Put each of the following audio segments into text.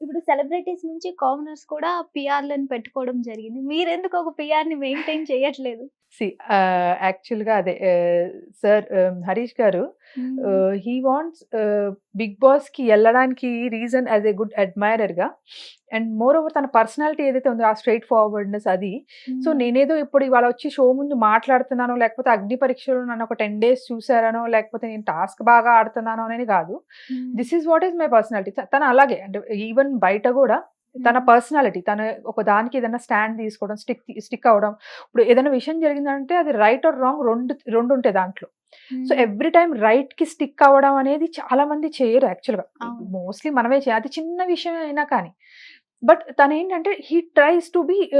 ఇప్పుడు సెలబ్రిటీస్ నుంచి కామనర్స్ కూడా పిఆర్లను పెట్టుకోవడం జరిగింది. మీరెందుకు ఒక పిఆర్ని మెయింటైన్ చేయట్లేదు? సి యాక్చువల్గా అదే సార్ హరీష్ గారు హీ వాంట్స్ బిగ్ బాస్కి వెళ్ళడానికి రీజన్ యాజ్ ఏ గుడ్ అడ్మైరర్గా అండ్ మోర్ ఓవర్ తన పర్సనాలిటీ ఏదైతే ఉందో ఆ స్ట్రైట్ ఫార్వర్డ్నెస్ అది. సో నేనేదో ఇప్పుడు ఇవాళ వచ్చి షో ముందు మాట్లాడుతున్నానో లేకపోతే అగ్ని పరీక్షలు నన్ను ఒక టెన్ డేస్ చూసారనో లేకపోతే నేను టాస్క్ బాగా ఆడుతున్నానో అనేది కాదు. This is what is my personality. తను అలాగే అంటే ఈవెన్ బయట కూడా తన పర్సనాలిటీ తన ఒక దానికి ఏదైనా స్టాండ్ తీసుకోవడం స్టిక్ స్టిక్ అవ్వడం. ఇప్పుడు ఏదైనా విషయం జరిగిందంటే అది రైట్ ఆర్ రాంగ్ రెండు రెండు ఉంటాయి దాంట్లో. సో ఎవ్రీ టైం రైట్కి స్టిక్ అవ్వడం అనేది చాలా మంది చేయరు యాక్చువల్గా. మోస్ట్లీ మనమే చేయాలి. అది చిన్న విషయం అయినా కానీ. బట్ తను ఏంటంటే he tries to be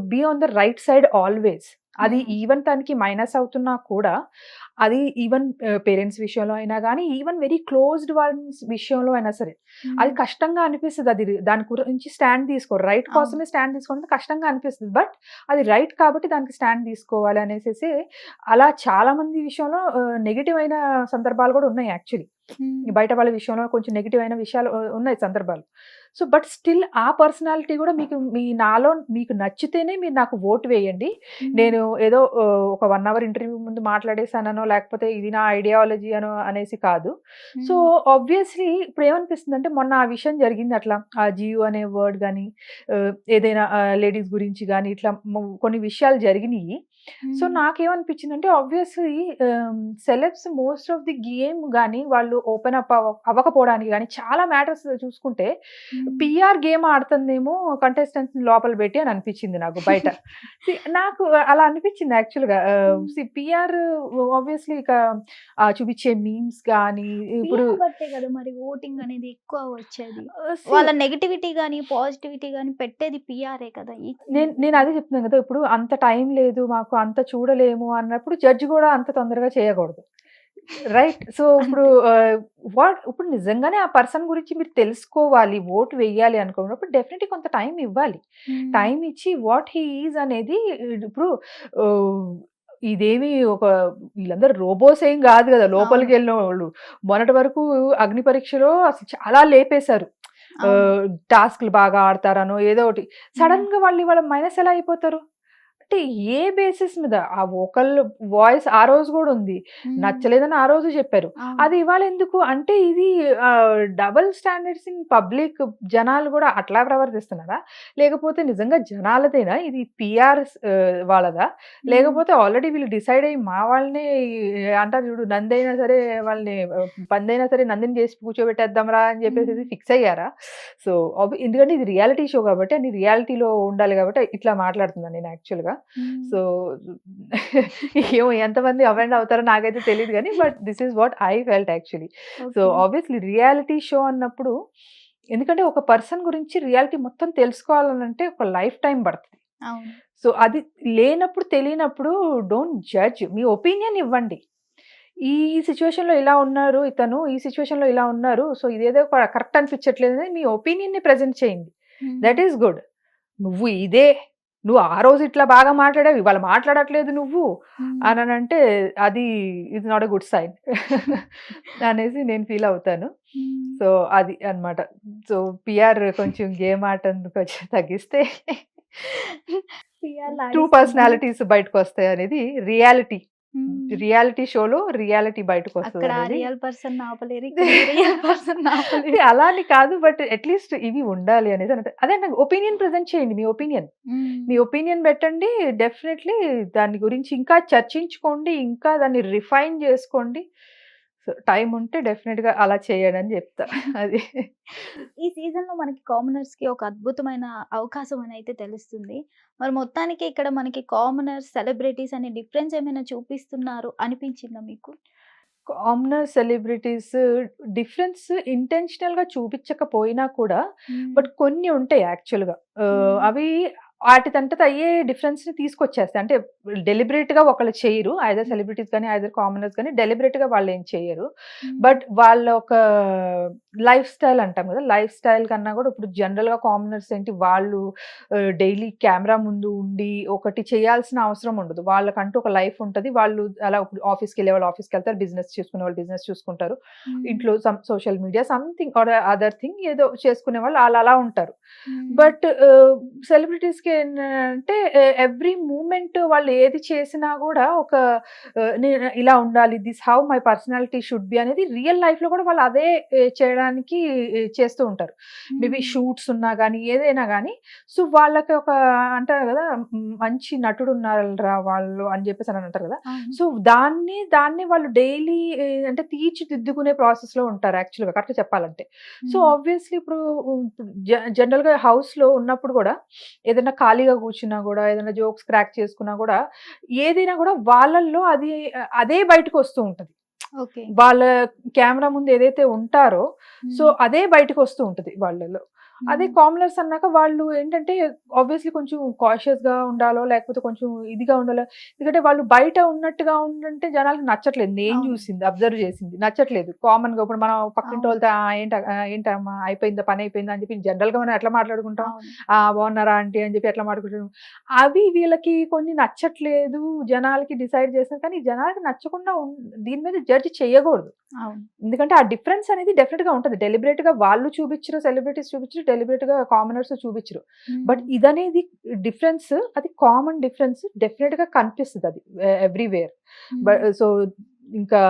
be on the right side always. అది Mhm. ఈవెన్ తనకి మైనస్ అవుతున్నా కూడా అది ఈవెన్ పేరెంట్స్ విషయంలో అయినా కానీ ఈవెన్ వెరీ క్లోజ్డ్ వాళ్ళ విషయంలో అయినా సరే అది కష్టంగా అనిపిస్తుంది. అది దాని గురించి స్టాండ్ తీసుకో రైట్. కోసమే స్టాండ్ తీసుకోవడం కష్టంగా అనిపిస్తుంది. బట్ అది రైట్ కాబట్టి దానికి స్టాండ్ తీసుకోవాలి అనేసి అలా చాలా మంది విషయంలో నెగిటివ్ అయిన సందర్భాలు కూడా ఉన్నాయి యాక్చువల్లీ. బయట వాళ్ళ విషయంలో కొంచెం నెగిటివ్ అయిన విషయాలు ఉన్నాయి సందర్భాలు. సో బట్ స్టిల్ ఆ పర్సనాలిటీ కూడా మీకు మీ నాలో మీకు నచ్చితేనే మీరు నాకు ఓటు వేయండి. నేను ఏదో ఒక వన్ అవర్ ఇంటర్వ్యూ ముందు మాట్లాడేసానో లేకపోతే ఇది నా ఐడియాలజీ అనో అనేసి కాదు. సో ఆబ్వియస్లీ ఇప్పుడు ఏమనిపిస్తుంది అంటే మొన్న ఆ విషయం జరిగింది అట్లా. ఆ జియో అనే వర్డ్ కానీ ఏదైనా లేడీస్ గురించి కానీ ఇట్లా కొన్ని విషయాలు జరిగినాయి. సో నాకేమనిపించింది అంటే obviously celebs most of the game కానీ వాళ్ళు ఓపెన్ అప్ అవ్వకపోవడానికి కానీ చాలా మ్యాటర్స్ చూసుకుంటే పిఆర్ గేమ్ ఆడుతుందేమో కంటెస్టెంట్స్ లోపల పెట్టి అని అనిపించింది నాకు బయట. నాకు అలా అనిపించింది యాక్చువల్గా పిఆర్ ఆబ్వియస్లీ ఇక చూపించే మీమ్స్ కానీ ఇప్పుడు బట్టే కదా మరి ఓటింగ్ అనేది ఎక్కువ వచ్చేది. వాళ్ళ నెగటివిటీ గానీ పాజిటివిటీ గానీ పెట్టేది పిఆర్ఏ కదా నేను నేను అదే చెప్తున్నాను కదా ఇప్పుడు అంత టైం లేదు మాకు అంత చూడలేము అన్నప్పుడు జడ్జి కూడా అంత తొందరగా చేయకూడదు. రైట్ సో ఇప్పుడు వాట్ ఇప్పుడు నిజంగానే ఆ పర్సన్ గురించి మీరు తెలుసుకోవాలి ఓటు వేయాలి అనుకున్నప్పుడు డెఫినెట్లీ కొంత టైం ఇవ్వాలి. టైం ఇచ్చి వాట్ హీ ఈజ్ అనేది ఇప్పుడు ఇదేమి ఒక వీళ్ళందరూ రోబోస్ ఏం కాదు కదా లోపలికి. వెళ్ళిన వాళ్ళు. మొన్నటి వరకు అగ్ని పరీక్షలో అసలు చాలా లేపేశారు. టాస్క్లు బాగా ఆడతారనో ఏదో ఒకటి. సడన్గా వాళ్ళు ఇవాళ మైనస్ ఎలా అయిపోతారు? అంటే ఏ బేసిస్ మీద? ఆ వోకల్ వాయిస్ ఆ రోజు కూడా ఉంది. నచ్చలేదని ఆ రోజు చెప్పారు. అది ఇవాళ ఎందుకు? అంటే ఇది డబుల్ స్టాండర్డ్స్ ఇన్ పబ్లిక్ జనాలు కూడా అట్లా ప్రవర్తిస్తున్నారా? లేకపోతే నిజంగా జనాలదేనా? ఇది పిఆర్ వాళ్ళదా? లేకపోతే ఆల్రెడీ వీళ్ళు డిసైడ్ అయ్యి మా వాళ్ళని అంటారు చూడు నందైనా సరే వాళ్ళని పందైనా సరే నందిని చేసి కూర్చోబెట్టేద్దాంరా అని చెప్పేసి. ఫిక్స్ అయ్యారా? సో ఎందుకంటే ఇది రియాలిటీ షో కాబట్టి అని రియాలిటీలో ఉండాలి కాబట్టి ఇట్లా మాట్లాడుతున్నాను నేను యాక్చువల్గా. సో ఏమో ఎంతమంది అవెండ్ అవుతారో నాకైతే తెలియదు కానీ but this is what I felt actually. So. Obviously reality show అన్నప్పుడు ఎందుకంటే ఒక పర్సన్ గురించి రియాలిటీ మొత్తం తెలుసుకోవాలనంటే ఒక లైఫ్ టైం పడుతుంది. సో అది లేనప్పుడు తెలియనప్పుడు డోంట్ జడ్జ్. మీ ఒపీనియన్ ఇవ్వండి. ఈ సిచ్యువేషన్లో ఇలా ఉన్నారు ఇతను ఈ సిచ్యువేషన్లో ఇలా ఉన్నారు సో ఇదేదో కరెక్ట్ అనిపించట్లేదు అని మీ ఒపీనియన్ని ప్రజెంట్ చేయండి. That is good. నువ్వు ఇదే నువ్వు ఆ రోజు ఇట్లా బాగా మాట్లాడావు ఇవాళ మాట్లాడట్లేదు నువ్వు. అని అంటే అది ఇది నాట్ అ గుడ్ సైన్ అనేసి నేను ఫీల్ అవుతాను. సో అది అన్నమాట సో పిఆర్ కొంచెం గేమ్ ఆటందుకు కొంచెం తగ్గిస్తే లాగేస్తుంది. పర్సనాలిటీస్ బయటకు వస్తాయి అనేది రియాలిటీ. రియాలిటీ షోలో రియాలిటీ బయటకు వస్తుంది అనేది. అలా అని కాదు బట్ అట్లీస్ట్ ఇవి ఉండాలి అనేసి అంటే అదే నాకు ఒపీనియన్ ప్రజెంట్ చేయండి మీ ఒపీనియన్. మీ ఒపీనియన్ పెట్టండి డెఫినెట్లీ దాని గురించి ఇంకా చర్చించుకోండి ఇంకా దాన్ని రిఫైన్ చేసుకోండి. సో టైం ఉంటే డెఫినెట్గా అలా చేయండి అని చెప్తా. అది. ఈ సీజన్లో మనకి కామనర్స్కి ఒక అద్భుతమైన అవకాశం అని అయితే తెలుస్తుంది. మరి మొత్తానికి ఇక్కడ మనకి కామనర్స్ సెలబ్రిటీస్ అనే డిఫరెన్స్ ఏమైనా చూపిస్తున్నారు అనిపించిందా మీకు? కామనర్ సెలబ్రిటీస్ డిఫరెన్స్ ఇంటెన్షనల్గా చూపించకపోయినా కూడా బట్ కొన్ని ఉంటాయి యాక్చువల్గా. అవి వాటిదంతట అయ్యే డిఫరెన్స్ని తీసుకొచ్చేస్తాయి. అంటే డెలిబరేట్గా ఒకళ్ళు చేయరు. ఐదర్ సెలబ్రిటీస్ కానీ ఐదర్ కామనర్స్ కానీ డెలిబరేట్గా వాళ్ళు ఏం చేయరు. బట్ వాళ్ళ ఒక లైఫ్ స్టైల్ అంటాం కదా. లైఫ్ స్టైల్ కన్నా కూడా ఇప్పుడు జనరల్గా కామనర్స్ ఏంటి వాళ్ళు డైలీ కెమెరా ముందు ఉండి ఒకటి చేయాల్సిన అవసరం ఉండదు. వాళ్ళకంటూ ఒక లైఫ్ ఉంటది. వాళ్ళు అలా ఇప్పుడు ఆఫీస్కి వెళ్ళే వాళ్ళు ఆఫీస్కి వెళ్తారు. బిజినెస్ చూసుకునే వాళ్ళు బిజినెస్ చూసుకుంటారు. ఇంట్లో some social media something or other thing ఏదో చేసుకునే వాళ్ళు వాళ్ళు అలా ఉంటారు. బట్ సెలబ్రిటీస్కి ఏంటంటే ఎవ్రీ మూమెంట్ వాళ్ళు ఏది చేసినా కూడా ఒక నేను ఇలా ఉండాలి this how my personality should be అనేది రియల్ లైఫ్లో కూడా వాళ్ళు అదే చేయడానికి చేస్తూ ఉంటారు. మేబీ షూట్స్ ఉన్నా కానీ ఏదైనా కానీ సో వాళ్ళకి ఒక అంటారు కదా "మ్, మంచి నటుడు ఉన్నారా వాళ్ళు అని చెప్పేసి అని అంటారు కదా. సో దాన్ని దాన్ని వాళ్ళు డైలీ అంటే తీర్చిదిద్దుకునే ప్రాసెస్లో ఉంటారు యాక్చువల్గా కరెక్ట్ చెప్పాలంటే. సో ఆబ్వియస్లీ ఇప్పుడు జనరల్గా హౌస్లో ఉన్నప్పుడు కూడా ఏదైనా ఖాళీగా కూర్చున్నా కూడా ఏదైనా జోక్స్ క్రాక్ చేసుకున్నా కూడా ఏదైనా కూడా వాళ్ళల్లో అది అదే బయటకు వస్తూ ఉంటది. వాళ్ళ కెమెరా ముందు ఏదైతే ఉంటారో సో అదే బయటకు వస్తూ ఉంటది వాళ్ళలో. అదే కామనర్స్ అన్నాక వాళ్ళు ఏంటంటే ఆబ్వియస్లీ కొంచెం కాషియస్గా ఉండాలో లేకపోతే కొంచెం ఇదిగా ఉండాలో ఎందుకంటే వాళ్ళు బయట ఉన్నట్టుగా ఉండంటే జనాలకు నచ్చట్లేదు. నేను. చూసింది అబ్జర్వ్ చేసింది. నచ్చట్లేదు. కామన్గా ఇప్పుడు మనం పక్కింటి. వాళ్ళతో "ఆ, ఏంట ఏంటమ్మా అయిపోయిందా పని అయిపోయిందా అని చెప్పి జనరల్గా మనం ఎట్లా మాట్లాడుకుంటాం? ఆ బాగున్నారా ఆంటీ? అని చెప్పి ఎట్లా మాట్లాడుకుంటాం? అవి వీళ్ళకి కొన్ని నచ్చట్లేదు జనాలకి డిసైడ్ చేస్తారు కానీ జనాలకి నచ్చకుండా దీని మీద జడ్జి చేయకూడదు. ఎందుకంటే ఆ డిఫరెన్స్ అనేది డెఫినెట్గా ఉంటుంది. డెలిబరేట్గా వాళ్ళు చూపించరు సెలబ్రిటీస్ చూపించరు డెలిబరేట్గా కామనర్స్ చూపించరు బట్ ఇదనేది డిఫరెన్స్ అది కామన్ డిఫరెన్స్ డెఫినెట్గా కనిపిస్తుంది అది ఎవ్రీవేర్. బట్ సో ఇంకా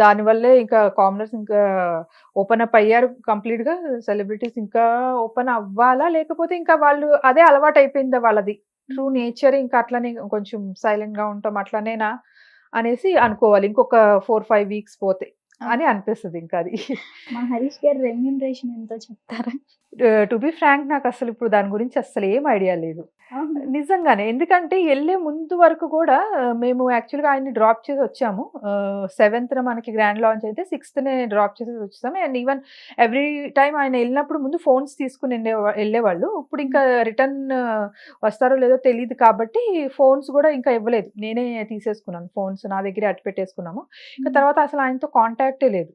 దానివల్లే ఇంకా కామనర్స్ ఇంకా ఓపెన్ అప్ అయ్యారు కంప్లీట్గా సెలబ్రిటీస్ ఇంకా ఓపెన్ అవ్వాలా? లేకపోతే ఇంకా వాళ్ళు అదే అలవాటు అయిపోయిందా వాళ్ళది? ట్రూ నేచర్ ఇంకా అట్లనే కొంచెం సైలెంట్గా ఉంటాం అట్లనేనా అనేసి అనుకోవాలి. ఇంకొక ఫోర్ ఫైవ్ వీక్స్ పోతే. అని అనిపిస్తుంది ఇంకా అది. మా హరీష్ గారు రెమ్యూనరేషన్ ఎంతో చెప్తారా? టు బి ఫ్రాంక్ నాకు అసలు ఇప్పుడు దాని గురించి అసలు ఏం ఐడియా లేదు. నిజంగానే ఎందుకంటే వెళ్ళే ముందు వరకు కూడా మేము యాక్చువల్గా ఆయన్ని డ్రాప్ చేసి వచ్చాము. సెవెంత్న మనకి గ్రాండ్ లాంచ్ అయితే సిక్స్త్నే డ్రాప్ చేసి వచ్చాము. అండ్ ఈవెన్ ఎవ్రీ టైం ఆయన వెళ్ళినప్పుడు ముందు ఫోన్స్ తీసుకుని వెళ్ళే వెళ్ళేవాళ్ళు ఇప్పుడు ఇంకా రిటర్న్ వస్తారో లేదో తెలియదు కాబట్టి ఫోన్స్ కూడా ఇంకా ఇవ్వలేదు. నేనే తీసేసుకున్నాను. ఫోన్స్ నా దగ్గర అట్టు పెట్టేసుకున్నాము ఇంకా తర్వాత అసలు ఆయనతో కాంటాక్టే లేదు.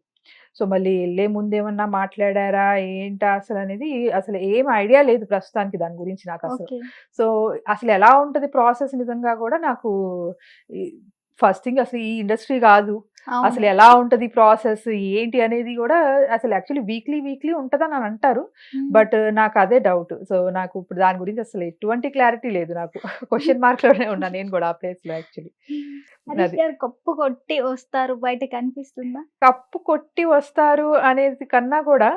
సో మళ్ళీ వెళ్ళే ముందు ఏమన్నా మాట్లాడారా? ఏంటా? అసలు అనేది అసలు ఏం ఐడియా లేదు ప్రస్తుతానికి దాని గురించి నాకు అసలు సో అసలు ఎలా ఉంటది ప్రాసెస్ నిజంగా కూడా నాకు ఫస్ట్ థింగ్ అసలు ఈ ఇండస్ట్రీ కాదు. అసలు ఎలా ఉంటది ప్రాసెస్? ఏంటి అనేది కూడా అసలు యాక్చువల్లీ వీక్లీ వీక్లీ ఉంటదని అని అంటారు. బట్ నాకు అదే డౌట్. సో నాకు ఇప్పుడు దాని గురించి అసలు ఎటువంటి క్లారిటీ లేదు నాకు. క్వశ్చన్ మార్క్లోనే ఉన్నా నేను కూడా ఆ ప్లేస్లో యాక్చువల్లీ కప్పు కొట్టి వస్తారు బయట కనిపిస్తుందా కప్పు కొట్టి వస్తారు అనేది కన్నా కూడా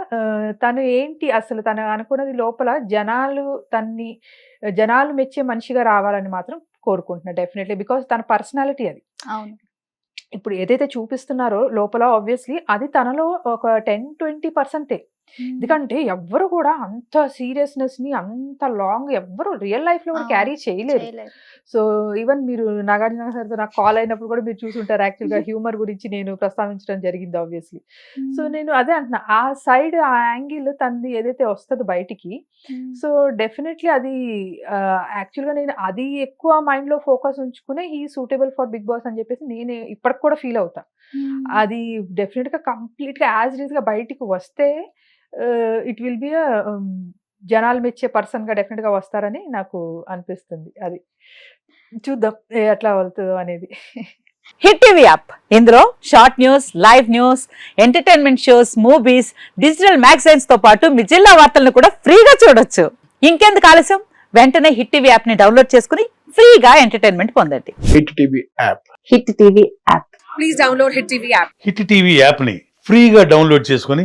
తను ఏంటి అసలు తను అనుకున్నది లోపల జనాలు తన్ని జనాలు మెచ్చే మనిషిగా రావాలని మాత్రం కోరుకుంటున్నా డెఫినెట్లీ. బికాస్ తన పర్సనాలిటీ అది. ఇప్పుడు ఏదైతే చూపిస్తున్నారో లోపల ఆబ్వియస్లీ అది తనలో ఒక టెన్ ట్వంటీ పర్సెంటే ఎందుకంటే ఎవ్వరు కూడా అంత సీరియస్నెస్ని అంత లాంగ్ ఎవ్వరు రియల్ లైఫ్లో కూడా. క్యారీ చేయలేరు. సో ఈవెన్ మీరు నాగార్జున సార్తో నాకు కాల్ అయినప్పుడు కూడా మీరు చూసుంటారు యాక్చువల్గా హ్యూమర్ గురించి నేను ప్రస్తావించడం జరిగింది ఆబ్వియస్లీ సో. నేను అదే అంటున్నా ఆ సైడ్ ఆ యాంగిల్ తనది ఏదైతే వస్తుందో బయటికి. సో డెఫినెట్లీ అది యాక్చువల్గా నేను అది ఎక్కువ మైండ్లో ఫోకస్ ఉంచుకునే ఈ సూటబుల్ ఫర్ బిగ్ బాస్ అని చెప్పేసి నేను ఇప్పటికి కూడా ఫీల్ అవుతా. అది డెఫినెట్గా కంప్లీట్గా యాజ్ ఇట్గా బయటికి వస్తే ఇట్ విల్ బి జనాలు మెచ్చే పర్సన్గా డెఫినెట్గా వస్తారని నాకు అనిపిస్తుంది. అది చూద్దాం ఎట్లా వెళ్తుందో అనేది. Hit TV app. ఇందులో short news live news entertainment shows movies digital మ్యాగజైన్స్తో పాటు మీ జిల్లా వార్తలను కూడా ఫ్రీగా చూడొచ్చు. ఇంకెందుకు ఆలస్యం? వెంటనే హిట్ టీవీ యాప్ని డౌన్లోడ్ చేసుకుని ఫ్రీగా ఎంటర్టైన్మెంట్ పొందండి. Hit TV app. Hit TV app. Hit TV యాప్ని ఫ్రీగా డౌన్లోడ్ చేసుకొని